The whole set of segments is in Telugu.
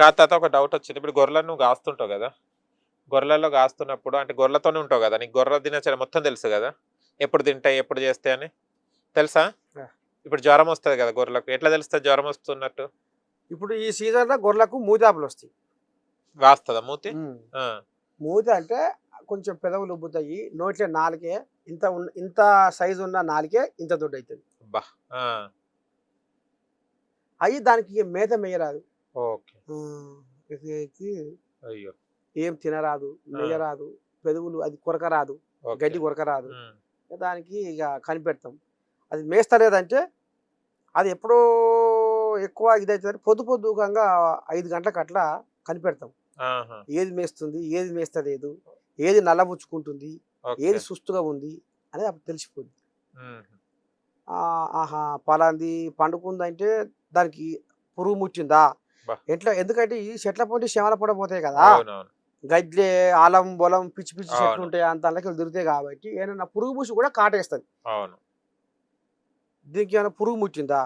కాదు తాత ఒక డౌట్ వచ్చింది. ఇప్పుడు గొర్రెలను నువ్వు కాస్తుంటావు కదా. గొర్రెలలో కాస్తున్నప్పుడు అంటే గొర్రెలతోనే ఉంటావు కదా. నీకు గొర్రెల దినచర్య మొత్తం తెలుసు కదా. ఎప్పుడు తింటాయి ఎప్పుడు చేస్తాయి అని. తెలుసా. ఇప్పుడు జ్వరం వస్తుంది కదా గొర్రెలకు. ఎట్లా తెలుస్తుంది జ్వరం వస్తున్నట్టు? ఇప్పుడు ఈ సీజన్లో గొర్రెలకు మూతాపులు వస్తాయి. వాస్తుందా మూతి? మూత అంటే కొంచెం పెదవులు ఉబ్బుతాయి. నోట్లో నాలుకే ఇంత ఇంత సైజు ఉన్న నాలుకే ఇంత దొడ్డు అవుతుంది అవి దానికి మేత మేయరాదు. ఓకే. అయ్యో. ఏం తినరాదు మేయరాదు పెదవులు అది కొరకరాదు ఓకే. గడ్డి కొరకరాదు. ఉమ్, దానికి ఇక కనిపెడతాం. అది మేస్తలేదంటే అది ఎప్పుడో ఎక్కువ ఇదవుతుంది పొద్దు పొద్దుకంగా ఐదు గంటలకు అట్లా కనిపెడతాం ఏది మేస్తుంది ఏది మేస్తలేదు ఏది నల్లబుచ్చుకుంటుంది. ఏది సుస్తుగా ఉంది అనేది అప్పుడు తెలిసిపోద్ది. ఆహా పలాంది పండుకుందంటే దానికి పురుగు ముట్టిందా? బా. ఎట్లా ఎందుకంటే ఈ చెట్ల పొంటి శమల పొడ పోతాయి కదా. గడ్డి ఆలం బొలం పిచ్చి పిచ్చి చెట్లు. ఉంటాయి అంత అందులోకి దొరుకుతాయి కాబట్టి ఏమైనా పురుగు పూసి కూడా కాటేస్తుంది. అవును. దీనికి ఏమైనా పురుగు ముట్టిందా?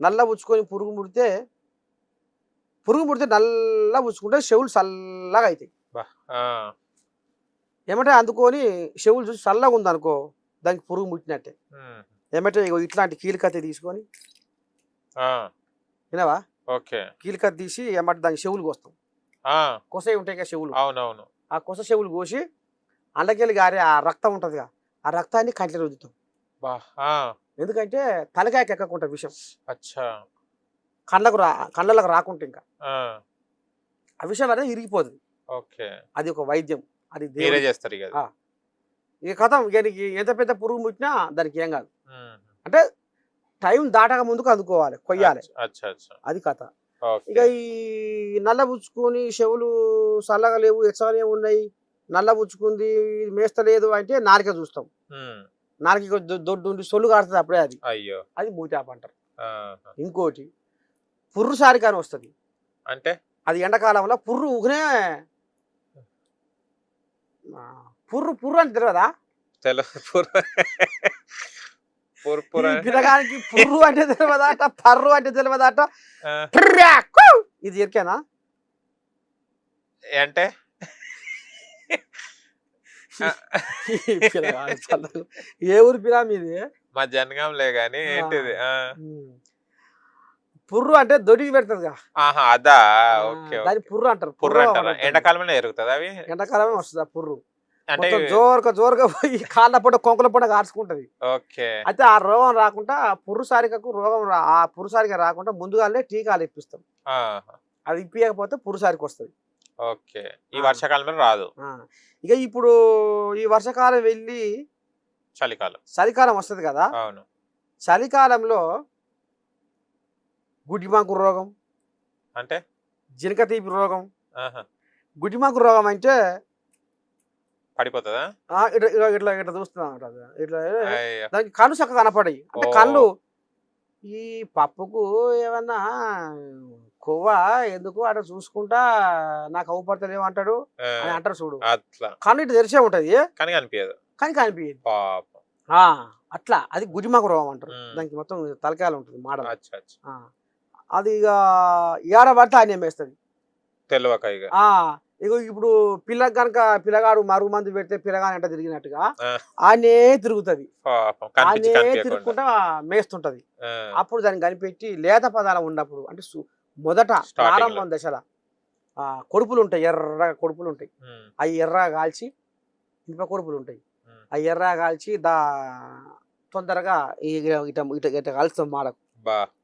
నల్ల పుచ్చుకొని పురుగు ముడితే పురుగు ముడితే నల్ల పుచ్చుకుంటే చెవులు చల్లగా అవుతాయి ఏమంటే అందుకొని చెవులు చూసి చల్లగా ఉందనుకో దానికి పురుగు ముట్టినట్టే. ఏమంటే ఇట్లాంటి కీలికత్తి తీసుకొని వినవా? ఓకే. కీలికత్తి తీసి ఏమంటే దానికి చెవులు కోస్తాం. ఆ, కొసే ఉంటాయి కదా చెవులు అవునవును. ఆ కొస చెవులు కోసి అండకెళ్ళి గారి ఆ రక్తం ఉంటుందిగా ఆ రక్తాన్ని కంట్లో రుద్దుతాం. ఎందుకంటే తలకాయకి ఎక్కకుండా విషం. అచ్చా. కళ్ళకు రా కళ్ళకు రాకుండా ఇంకా. ఆ, విషయం అనేది ఇరిగిపోతుంది ఓకే. అది ఒక వైద్యం అది చేస్తారు ఇక కథం దీనికి ఎంత పెద్ద పురుగు ముట్టినా దానికి ఏం కాదు. అంటే టైం దాటక ముందుకు అందుకోవాలి కొయ్యాలి. అది కథ. ఇక ఈ నల్ల పుచ్చుకొని చెవులు చల్లగా లేవు ఎచ్చగానే ఉన్నాయి నల్ల పుచ్చుకుంది ఇది మేస్తలేదు అంటే నాలుక చూస్తాం. దొ- దొడ్డు ఉండి సొల్లు కాడుతుంది అప్పుడే అది. అయ్యో. అది మూతాప అంటారు. ఇంకోటి పుర్రు సారిక అని వస్తుంది. అంటే? అది ఎండాకాలంలో పుర్రు ఊకనే పుర్రు పుర్రు అని తెలియదా పిల్లగానికి పుర్రు అంటే తెలియదట పర్రు అంటే తెలియదట! ఇది ఎరికేనా? అంటే. ఏ ఊరు పిల్ల మీది మా జనగంలే గాని ఏంటిది. పుర్రు అంటే దొరికి పెడుతుందిగా. ఆహా అదా. Okay okay. పుర్రు అంటారు. పుర్ర అంటారా. ఎండాకాలంలో ఎరుగుతుంది అవి? ఎండాకాలమే వస్తుంది పుర్రు. అంటే జోరుగా జోరుగా పోయి కాళ్ళ పూట కొంకుల పూట కార్చుకుంటది అయితే ఆ రోగం రాకుండా సారికకు రోగం ఆ పుర్రు సారిక రాకుండా ముందుగానే టీకాలు ఇప్పిస్తాం. అది ఇప్పియకపోతే పుర్రు సారికి వస్తుంది. ఓకే. ఈ ఆ. వర్షాకాలంలో రాదు. ఇక ఇప్పుడు ఈ వర్షాకాలం వెళ్ళి చలికాలం. చలికాలం వస్తుంది కదా? అవును. చలికాలంలో గుడ్డిమాకు రోగం. అంటే? జినక తీపి రోగం గుడ్డిమాకు రోగం అంటే పడిపోతుందా? ఇట్లా ఇట్లా చూస్తున్నాం ఇట్లా. దానికి కళ్ళు చక్కగా కనపడాయి అంటే. కళ్ళు ఈ పప్పుకు ఏమన్నా కొవ్వ ఎందుకు అక్కడ చూసుకుంటా నాకు అవుపడతలేవు అంటాడు? అని అంటారు చూడు. అట్లా. కళ్ళు ఇటు తెరిచే ఉంటది. కానీ కనిపించదు కానీ కనిపించదు అట్లా. అది గుడిమాకు రోగం అంటారు. దానికి మొత్తం తలకాయలు ఉంటుంది ఆ. అది ఇక ఏడ పడితే ఆయన ఏమేస్తుంది తెలియక ఇక ఇప్పుడు పిల్లకి కనుక పిల్లగాడు మరుగు మంది పెడితే పిల్లగాని అంటే తిరిగినట్టుగా ఆ. ఆయనే తిరుగుతుంది. కనిపించకుండా తిరుగుకుంటా మేస్తుంటది. అప్పుడు దాన్ని కనిపెట్టి లేత పదాలు ఉన్నప్పుడు అంటే మొదట. ప్రారంభం దశలో ఆ కొడుపులు ఉంటాయి ఎర్రగా కొడుపులు ఉంటాయి అవి ఎర్రగా కాల్చి ఇనుప కొడుపులు ఉంటాయి. అవి ఎర్రగా కాల్చి దా తొందరగా ఇట ఇట ఇట కాలుస్తాం మాడకు.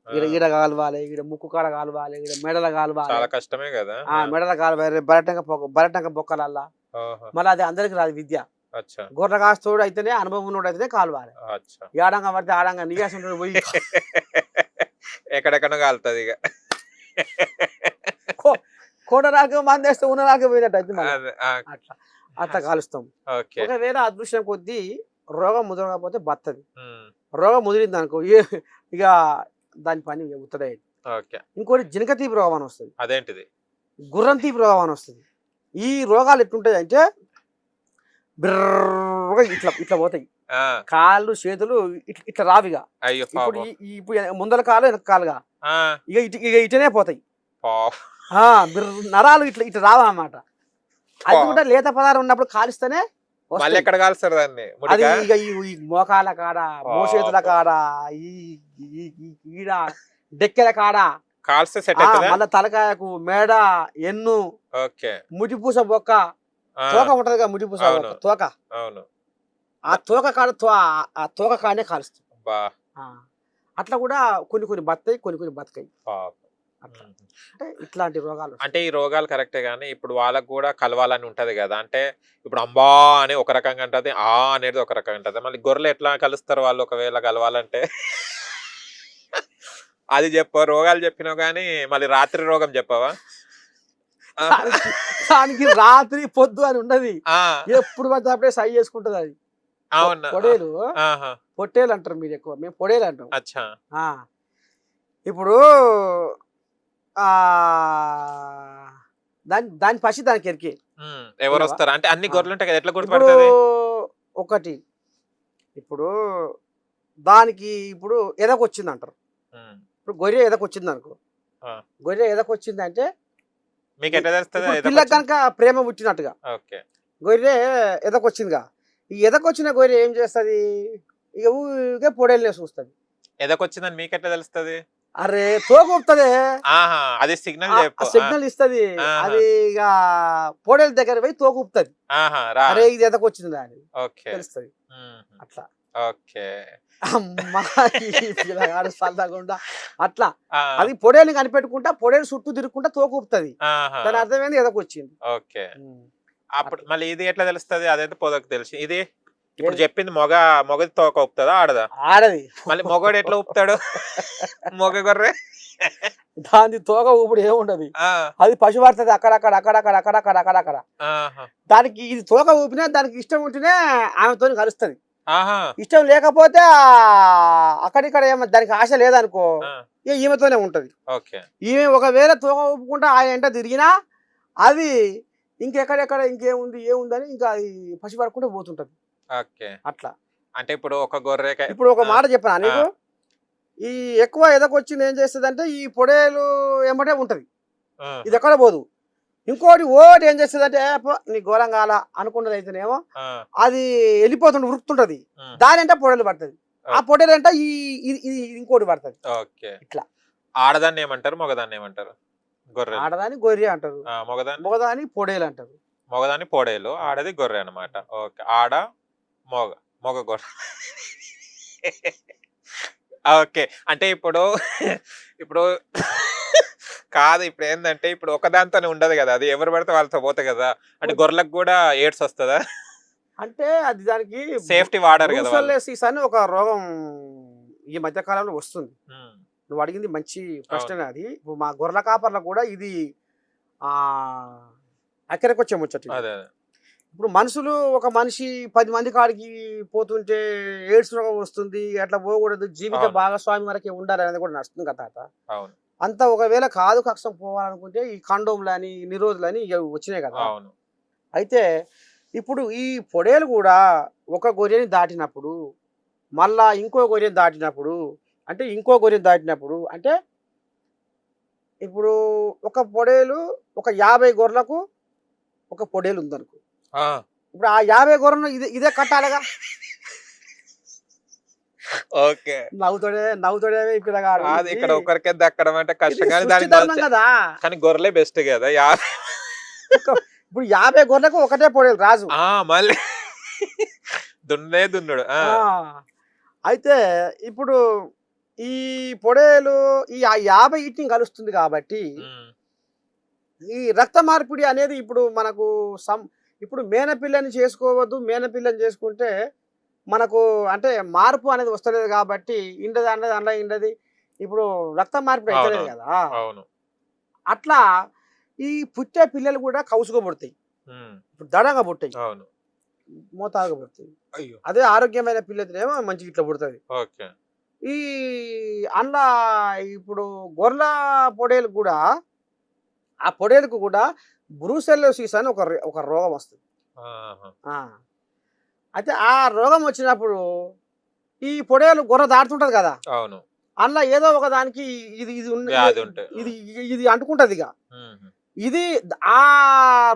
ఈడ ఈడ కాలవాలి ఈడ ముక్కు కాడ కాలవాలి ఈడ మెడల కాలవాలి. చాలా కష్టమే కదా. ఆ మెడల కాలవాలి బరటంక బరటంక బొక్కలల్లా. మళ్ళీ అది అందరికి రాదు విద్య. గొర్రె కాస్తోడు అయితేనే అనుభవం ఉన్నోడు అయితేనే కాలవాలి. ఏడంగా పడితే ఆడంగా నీయాసం పోయి ఎక్కడెక్కడో కాలుతుంది ఇక. కోట రాక మందేస్తే ఉన్న రాక పోయినట్టు అయితే అట్లా అట్లా కాలుస్తాం. ఒకవేళ అదృష్టం కొద్దీ రోగం ముదరకపోతే బత్తది. రోగం ముదిరింది అనుకో ఇక దాని పని ఓకే. ఇంకోటి జినక తీపి రోగం అని వస్తుంది. అదేంటిది? గుర్రం తీపి రోగం అని వస్తుంది. ఈ రోగాలు ఎట్లుంటాయి అంటే బిర్రగా ఇట్లా ఇట్లా పోతాయి. కాళ్ళు చేతులు ఇట్లా ఇట్లా రావిగా. ఇప్పుడు ముందల కాలు వెనక కాలుగా. ఇక ఇటు ఇక ఇటనే పోతాయి. నరాలు ఇట్లా ఇట్లా రావన్నమాట. అది. కూడా లేత పదార్థం ఉన్నప్పుడు కాలిస్తేనే మళ్ళీ. ఎక్కడ కాలుస్తారు దాన్ని? అది ఇక ఈ మోకాల కాడ మోచేతుల పాపం. కాడ ఈ ఈడ డెక్కెల కాడ. కాల్స్తే సెట్ మళ్ళా తలకాయకు మేడ ఎన్ను ఓకే. ముటిపూస బొక్క. తోక ఉంటది కదా ముటిపూస అవును. బొక్క తోక. అవును. ఆ తోక కాడ ఆ తోక కాడనే కాలుస్తుంది. అట్లా కూడా కొన్ని కొన్ని బతాయి కొన్ని కొన్ని బతకాయి. అట్లా. ఉమ్. అంటే ఇట్లాంటి రోగాలు. అంటే ఈ రోగాలు కరెక్టే కానీ ఇప్పుడు వాళ్ళకు కూడా కలవాలని ఉంటది కదా. అంటే ఇప్పుడు అంబా అని ఒక రకంగా అంటది ఆ అనేది ఒక రకంగా అంటది మళ్ళీ గొర్రెలు ఎట్లా కలుస్తారు వాళ్ళు ఒకవేళ కలవాలంటే? అది చెప్ప రోగాలు చెప్పినావు కానీ మళ్ళీ రాత్రి రోగం చెప్పవా? దానికి రాత్రి పొద్దు అని ఉండదు. ఎప్పుడు పడితే అప్పుడే సై చేసుకుంటది అది. అవునా. పొడేలు. పొట్టేలు అంటారు మీరు ఎక్కువ. మేము పొడేలు అంటాం. ఇప్పుడు దాని దాని పసి దానికి ఎరికే ఎవరు? వస్తారు? అంటే అన్ని. గొర్రెలు ఉంటాయి కదా ఎట్లా గుర్తుపడుతుంది? ఒకటి. ఇప్పుడు దానికి ఇప్పుడు ఎదకొచ్చింది అంటారు ఇప్పుడు గొర్రె ఎదకొచ్చింది అనుకో. గొర్రె ఎదకొచ్చింది అంటే మీకు ఎట్లా తెలుస్తుంది? పిల్లకి? కనుక ప్రేమ పుట్టినట్టుగా. ఓకే. గొర్రె ఎదకొచ్చిందిగా. ఈ ఎదకొచ్చిన గొర్రె ఏం చేస్తుంది? ఇక ఊరికే పొడేలనే చూస్తుంది. ఎదకొచ్చిందని మీకు ఎట్లా తెలుస్తుంది? అరే తోకొస్తుంది అది సిగ్నల్ సిగ్నల్ ఇస్తది. అది ఇక పొడేల దగ్గర పోయి తోకుపుతుంది అరే ఇది ఎదకొచ్చింది ఓకే. తెలుస్తుంది. అట్లా. ఓకే. అమ్మా ఈ పిల్లగాడు చల్లకుండా అట్లా. అది పొడేలు కనిపెట్టుకుంటా పొడేలు చుట్టూ తిరుగుకుంటా తోకుపుతుంది దాని అర్థమైంది ఎదకొచ్చింది ఓకే. అప్పుడు మళ్ళీ ఇది ఎట్లా తెలుస్తుంది? అదైతే పొదకు తెలుసు. ఇది ఇప్పుడు? చెప్పింది మొగ మొగది తోక ఊపుతుందా ఆడదా? ఆడది. మళ్ళీ మొగడు ఎట్లా ఊపుతాడు? మొగ గొర్రె? దాని తోక ఊపిడి ఏముండదు? అది పశు పడుతుంది అక్కడక్కడ అక్కడక్కడ అక్కడక్కడ. అక్కడక్కడ దానికి ఇది తోక ఊపినా దానికి ఇష్టం ఉంటేనే ఆమెతో కలుస్తుంది. ఇష్టం లేకపోతే అక్కడిక్కడ ఏమో దానికి ఆశ లేదనుకో ఈమెతోనే ఉంటది. ఈమె ఒకవేళ తోక ఊపుకుంటా ఆ ఎంట తిరిగినా అది ఇంకెక్కడెక్కడ ఇంకేముంది ఏముందని ఇంకా అది పసిపడకుండా పోతుంటది. అట్లా. అంటే ఇప్పుడు ఒక గొర్రె ఇప్పుడు ఒక మాట చెప్పనా నీకు ఈ ఎక్కువ ఎదకొచ్చింది ఏం చేస్తుంది అంటే ఈ పొడేలు ఎమ్మటే ఉంటది. ఇది ఎక్కడ పోదు. ఇంకోటి ఓటి ఏం చేస్తుంది అంటే నీ ఘోరం కాల అనుకున్నది అయితేనేమో అది వెళ్ళిపోతుంటే ఉరుకుతుంటది. దాని అంటే పొడేలు పడుతుంది. ఆ పొడేలు అంటే ఈ ఇది ఇంకోటి పడుతుంది. ఇట్లా. ఆడదాన్ని ఏమంటారు మగదాన్ని ఏమంటారు? గొర్రె ఆడదాని గొర్రె అంటారు. మగదాన్ని? మొగదాని పొడేలు అంటారు. మగదాన్ని పొడేలు ఆడది గొర్రె అన్నమాట. ఓకే. ఆడ మొగ మొగ గొర్రె ఓకే. అంటే ఇప్పుడు ఇప్పుడు కాదు ఇప్పుడు ఏంటంటే ఇప్పుడు ఒకదాంతోనే ఉండదు కదా. అది ఎవరు పడితే వాళ్ళతో పోతాయి కదా. అంటే గొర్రెలకు కూడా ఎయిడ్స్ వస్తుందా? అంటే అది దానికి సేఫ్టీ వాడరు కదా అని ఒక రోగం ఈ మధ్య కాలంలో వస్తుంది. నువ్వు అడిగింది మంచి ప్రశ్న అది. ఇప్పుడు మా గొర్రెల కాపర్లకు కూడా ఇది ఆ అక్కడికొచ్చే ముచ్చట ఇది. అదే అదే. ఇప్పుడు మనుషులు ఒక మనిషి పది మంది కాడికి పోతుంటే ఎయిడ్స్ రోగం వస్తుంది అట్లా పోకూడదు జీవిత. భాగస్వామి వరకే ఉండాలి అనేది కూడా నడుస్తుంది కదా తాత. అంత ఒకవేళ కాదు కక్షం పోవాలనుకుంటే ఈ కండోమ్లు అని నిరోధులు అని ఇవి వచ్చినాయి కదా. అయితే ఇప్పుడు ఈ పొడేలు కూడా ఒక గొర్రెని దాటినప్పుడు మళ్ళా ఇంకో గొర్రెని దాటినప్పుడు అంటే ఇంకో గొర్రెని దాటినప్పుడు అంటే ఇప్పుడు ఒక పొడేలు ఒక యాభై గొర్రెలకు ఒక పొడేలు ఉందనుకో ఇప్పుడు ఆ యాభై గొర్రెను ఇదే ఇదే కట్టాలిగా. ఓకే. నవ్వుతాడే నవ్వుతాడే కాదు ఇక్కడ ఒకరికే దక్కడం అంటే కష్టం. కదా. కానీ గొర్రెలే బెస్ట్ కదా. యా ఇప్పుడు యాభై గొర్రెలకు ఒకటే పొడేలు రాజు. మళ్ళీ. దున్నే దున్నుడు. అయితే ఇప్పుడు ఈ పొడేలు ఈ యాభై ఇట్ని కలుస్తుంది కాబట్టి ఈ రక్త మార్పిడి అనేది ఇప్పుడు మనకు సం ఇప్పుడు మేనపిల్లని చేసుకోవద్దు మేనపిల్లని చేసుకుంటే మనకు అంటే మార్పు అనేది వస్తలేదు కాబట్టి ఇండది అన్నది అందులో ఇండది. ఇప్పుడు రక్త మార్పిడి అవుతలేదు. కదా. అవును. అట్లా ఈ పుట్టే పిల్లలు కూడా కౌసుగా పుడతాయి ఇప్పుడు దడంగా పుట్టాయి. మోతాదుగా పుడతాయి అదే ఆరోగ్యమైన పిల్లతేనేమో మంచిగా ఇట్లా పుడుతుంది. ఈ అందులో ఇప్పుడు గొర్రెల పొడేలు కూడా ఆ పొడేలకు కూడా బ్రూసెల్లోసిస్ అని ఒక ఒక రోగం వస్తుంది. అయితే ఆ రోగం వచ్చినప్పుడు ఈ పొడేలు గొర్రె దాటుతుంటది కదా? అవును. అందులో ఏదో ఒక దానికి ఇది ఇది. ఇది ఇది అంటుకుంటది ఇక. ఇది ఆ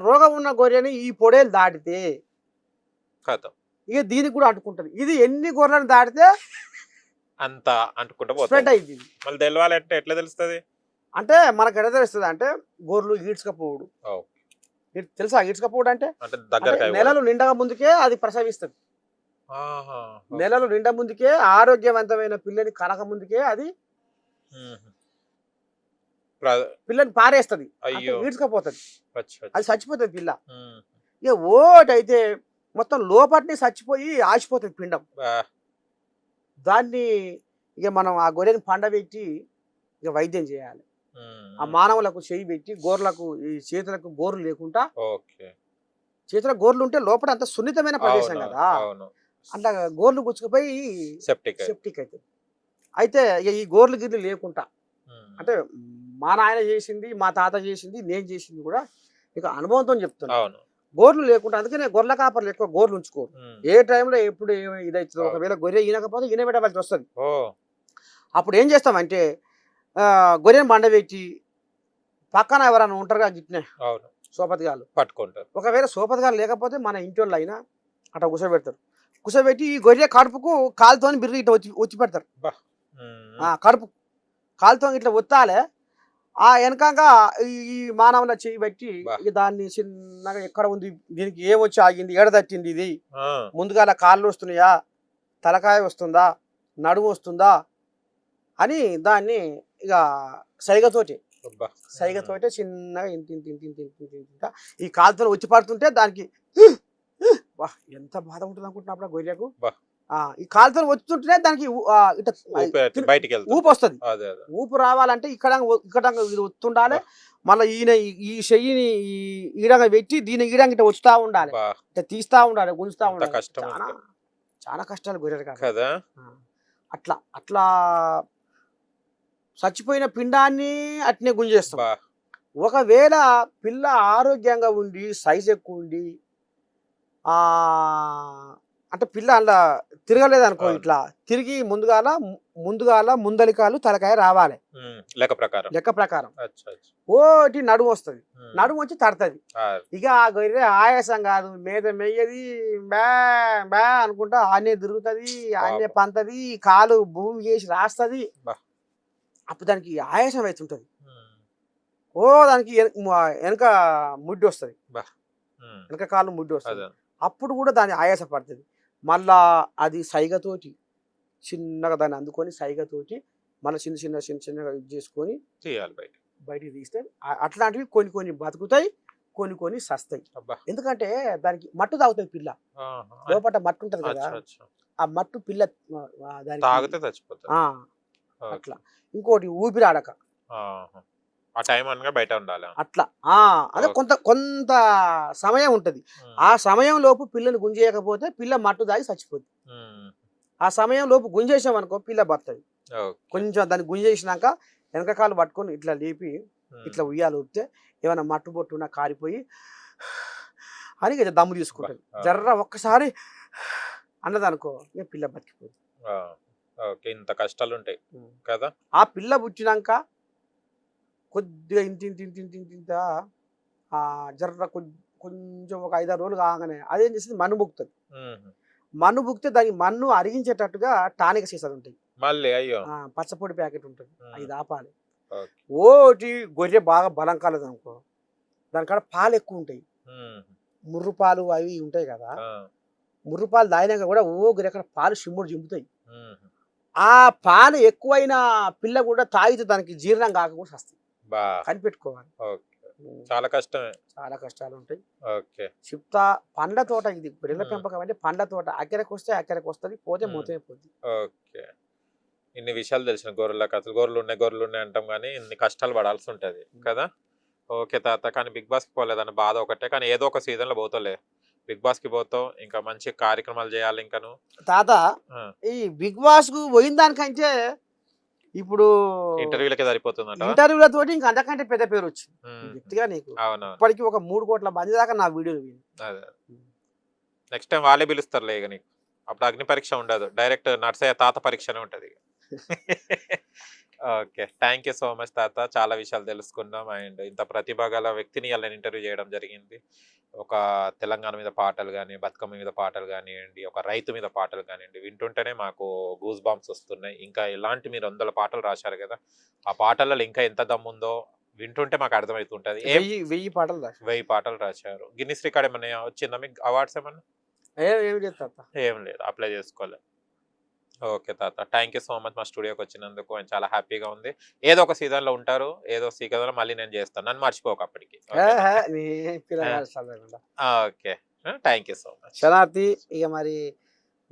రోగం ఉన్న గొర్రెని ఈ పొడేలు దాటితే ఇక దీనికి కూడా అంటుకుంటది. ఇది ఎన్ని గొర్రెలను దాటితే అంత అంటుకుంటూ స్ప్రెడ్ అయింది. మళ్ళీ తెలవాలంటే ఎట్లా తెలుస్తుంది? అంటే మనకు ఎడ తెలుస్తుంది అంటే గొర్రెలు ఈడ్చుకపోవుడు. తెలుసా ఈడ్చుకపోవుడు అంటే నెలలు నిండగా ముందుకే అది ప్రసవిస్తుంది. నెలలు నిండా ముందుకే ఆరోగ్యవంతమైన పిల్లని కనక ముందుకే అది పిల్లని పారేస్తుంది. ఈడ్చుకపోతుంది. అది చచ్చిపోతుంది పిల్ల. ఇక ఓటి అయితే మొత్తం లోపటిని చచ్చిపోయి ఆసిపోతుంది పిండం. దాన్ని ఇక మనం ఆ గొర్రెని పండబెట్టి ఇక వైద్యం చేయాలి. ఆ. మానవులకు చేయి పెట్టి గోర్లకు ఈ చేతులకు గోర్లు లేకుండా ఓకే. చేతులకు గోర్లు ఉంటే లోపల అంత సున్నితమైన ప్రదేశం కదా. అట్లా గోర్లు గుచ్చుకుపోయి సెప్టిక్ సెప్టిక్ అవుతుంది అయితే ఇక ఈ గోర్లు గిర్లు లేకుండా అంటే మా నాయన చేసింది మా తాత చేసింది నేను చేసింది కూడా ఇక అనుభవంతో చెప్తున్నా. అవును. గోర్లు లేకుండా అందుకనే గొర్రెల కాపర్లు ఎక్కువ గోర్లు ఉంచుకోరు. ఏ టైంలో ఎప్పుడు అవును. ఒకవేళ గొర్రె ఈనకపోతే ఈన పెట్టవలసి వస్తుంది అప్పుడు ఏం చేస్తామంటే గొర్రెని బండబెట్టి పక్కన ఎవరైనా ఉంటారుగా గిట్నే అవును. సోపతిగాలు పట్టుకుంటారు. ఒకవేళ సోపతిగాలు లేకపోతే మన ఇంటి వాళ్ళు అయినా అట్లా కూర్చోబెడతారు కూర్చోబెట్టి ఈ గొర్రె కడుపుకు కాలుతోని బిర్రి ఇట్లా వచ్చి వచ్చి పెడతారు. కడుపు కాలుతో ఇట్లా ఒత్తాలే ఆ వెనకంగా ఈ మానవుల చేయి పెట్టి బా. ఇక దాన్ని చిన్నగా ఎక్కడ ఉంది దీనికి ఏం వచ్చి ఆగింది ఎడ తట్టింది ఇది? ఆ, ముందుగాల కాళ్ళు వస్తున్నాయా? తలకాయ వస్తుందా? నడుము వస్తుందా? అని దాన్ని ఇక సైగతోటి అబ్బా. సైగతోటే చిన్నగా ఇంత ఇంత ఇంత ఇంత ఇంత ఇంత ఇంత. ఈ కాలుతో వచ్చి పడుతుంటే దానికి వా ఎంత బాధ ఉంటుంది అనుకుంటున్నప్పుడు ఆ గొర్రెకు? ఈ కాలుతో వచ్చుంటేనే దానికి బయటికి ఊపు వస్తుంది. ఊపు రావాలంటే ఇక్కడ ఇక్కడ ఇది ఒత్తుండాలి మళ్ళీ ఈయన ఈ- ఈ చెయ్యిని ఈ ఈడంగా పెట్టి దీని ఈడంగా ఇట్లా వచ్చుతా ఉండాలి. ఇట్లా తీస్తా ఉండాలి గుంజుతా ఉండాలి. చాలా. చాలా కష్టాలు గొర్రెలు కదా? అట్లా అట్లా చచ్చిపోయిన పిండాన్ని అట్నే గుంజేస్తాం ఒకవేళ పిల్ల ఆరోగ్యంగా ఉండి సైజ్ ఎక్కువ ఉండి ఆ అంటే పిల్ల అలా తిరగలేదు అనుకో. ఇట్లా తిరిగి ముందుగాల ముందుగాల ముందలికాలు తలకాయ రావాలి. లెక్క ప్రకారం లెక్క ప్రకారం ఓటి నడుము వస్తుంది. నడుము వచ్చి తడుతుంది ఇక ఆ గొర్రె ఆయాసం కాదు మీద మెయ్యది బా బా అనుకుంటా ఆనే తిరుగుతుంది ఆనే. పంతది కాలు భూమి చేసి రాస్తుంది. అప్పుడు దానికి ఆయాసం అవుతుంటది. ఓ దానికి వెనక ముడ్డి వస్తుంది. వెనక కాలు ముడ్డి వస్తుంది. అప్పుడు కూడా దాని ఆయాస పడుతుంది. మళ్ళా అది సైగతోటి చిన్నగా దాన్ని అందుకొని సైగతోటి మళ్ళీ చిన్న చిన్న చిన్న చిన్నగా ఇది చేసుకొని తీయాలి బయట. బయటికి తీస్తే అట్లాంటివి కొన్ని కొన్ని బతుకుతాయి కొన్ని కొన్ని సస్తాయి. ఎందుకంటే దానికి మట్టు తాగుతుంది పిల్ల. లోపల మట్టు ఉంటది కదా. ఆ మట్టు పిల్ల దానికి అట్లా ఇంకోటి ఊపిరాడక ఆహా. ఆ టైం అనగా బయట ఉండాలి అట్లా ఆ అదే. కొంత కొంత సమయం ఉంటది. ఆ సమయం లోపు పిల్లని గుంజేయకపోతే పిల్ల మట్టు తాగి చచ్చిపోద్ది. ఆ సమయం లోపు గుంజేసాం అనుకో పిల్ల బతుంది. కొంచెం దాన్ని గుంజేసినాక వెనక కాలు పట్టుకొని ఇట్లా లేపి. ఇట్లా ఉయ్యాలు ఊపితే ఏమైనా మట్టు బొట్టున కారిపోయి అని ఇక దమ్ము తీసుకుంటుంది. జర్ర ఒక్కసారి అన్నదనుకో ఇక పిల్ల బతికిపోతుంది ఆ. ఓకే ఇంత కష్టాలు ఉంటాయి కదా? ఆ పిల్ల పుట్టినాక కొద్దిగా ఇంత ఇంత ఇంత ఇంత ఇంత ఇంత ఆ జర్ర కొంచెం ఒక ఐదారు రోజులు కాగానే అదేం చేస్తుంది? మన్ను బుక్తుంది. మన్ను బుక్తే దానికి మన్ను అరిగించేటట్టుగా టానిక సీసాలు ఉంటాయి. మళ్ళీ అయ్యో. పచ్చపొడి ప్యాకెట్ ఉంటుంది. ఆపాలి ఓకే. ఓటి గొర్రె బాగా బలం కలదు అనుకో దానికాడ పాలు ఎక్కువ ఉంటాయి. ముర్రు పాలు అవి ఉంటాయి కదా. ముర్రు పాలు తాగినాక కూడా ఓ గొర్రె అక్కడ పాలు షిమ్ముడు చింపుతాయి. ఆ పాలు ఎక్కువైన పిల్ల కూడా తాగితే దానికి జీర్ణం కాకుండా వస్తాయి బా. కనిపెట్టుకోవాలి. చాలా కష్టమే. చాలా కష్టాలు ఉంటాయి ఓకే. చెప్తా పండ్ల తోట ఇది. గొర్రెల మ్మ్. పెంపకం అంటే పండ్ల తోట. అక్కడికి వస్తే అక్కడికి వస్తుంది పోతే పోతుంది ఓకే. ఇన్ని విషయాలు తెలిసిన గొర్రెలకు అసలు గొర్రెలు ఉన్నాయి గొర్రెలు ఉన్నాయి అంటాం కానీ ఇన్ని కష్టాలు పడాల్సి ఉంటది కదా? ఓకే తాత కానీ బిగ్ బాస్కి పోలేదన్న బాధ ఒకటే. కానీ ఏదో ఒక సీజన్లో పోతావులే బిగ్ బాస్కి పోతావు ఇంకా మంచి కార్యక్రమాలు చేయాలి ఇంకాను. తాత. ఈ బిగ్ బాస్కు పోయిన దానికంటే ఇప్పుడు ఇంటర్వ్యూలకే సరిపోతుందట. ఇంటర్వ్యూలతోటి ఇంకా అంతకంటే పెద్ద పేరు వచ్చింది. నీకు. అవునవును. ఇప్పటికి ఒక మూడు కోట్ల మంది దాకా నా వీడియోలు అదే. నెక్స్ట్ టైం వాళ్ళే పిలుస్తారులే ఇక నీకు. అప్పుడు అగ్ని పరీక్ష ఉండదు. డైరెక్ట్ నర్సయ్య తాత పరీక్షనే ఉంటది ఇక. Okay. Thank you so much తాత. చాలా విషయాలు తెలుసుకున్నాం అండ్ ఇంత ప్రతిభ గల వ్యక్తిని ఇలా ఇంటర్వ్యూ చేయడం జరిగింది. ఒక తెలంగాణ మీద పాటలు కానీ బతుకమ్మ మీద పాటలు కానివ్వండి ఒక రైతు మీద పాటలు కానివ్వండి వింటుంటేనే మాకు గూస్ బాంబ్స్ వస్తున్నాయి. ఇంకా ఇలాంటి మీరు వందల పాటలు రాశారు కదా ఆ పాటలలో ఇంకా ఎంత దమ్ముందో వింటుంటే మాకు అర్థమవుతుంటది. వెయ్యి పాటలు రాసి వెయ్యి పాటలు రాశారు. గిన్నిస్ రికార్డ్ ఏమన్నా వచ్చిందా మీకు? అవార్డ్స్ ఏమన్నా? ఏం లేదు అప్లై చేసుకోలేదు ఓకే తాత. థ్యాంక్ యూ సో మచ్ మా స్టూడియోకి వచ్చినందుకు. and చాలా హ్యాపీగా ఉంది. ఏదో ఒక సీజన్లో ఉంటారు. ఏదో సీజన్లో మళ్ళీ నేను చేస్తాను. నన్ను మర్చిపోక అప్పటికి. Okay thank you so much. శనార్థి ఇక మరి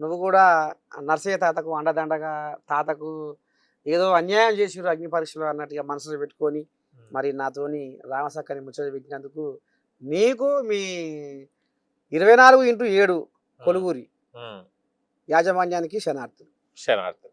నువ్వు కూడా నర్సయ్య తాతకు అండదండగా తాతకు ఏదో అన్యాయం చేసిరు అగ్ని పరీక్షలు అన్నట్టుగా మనసులో పెట్టుకొని మరి నాతోని రామసక్కని ముచ్చట పెట్టినందుకు నీకు మీ ఇరవై నాలుగు ఇంటూ ఏడు కొలుగురి యాజమాన్యానికి శనార్థులు శనార్థం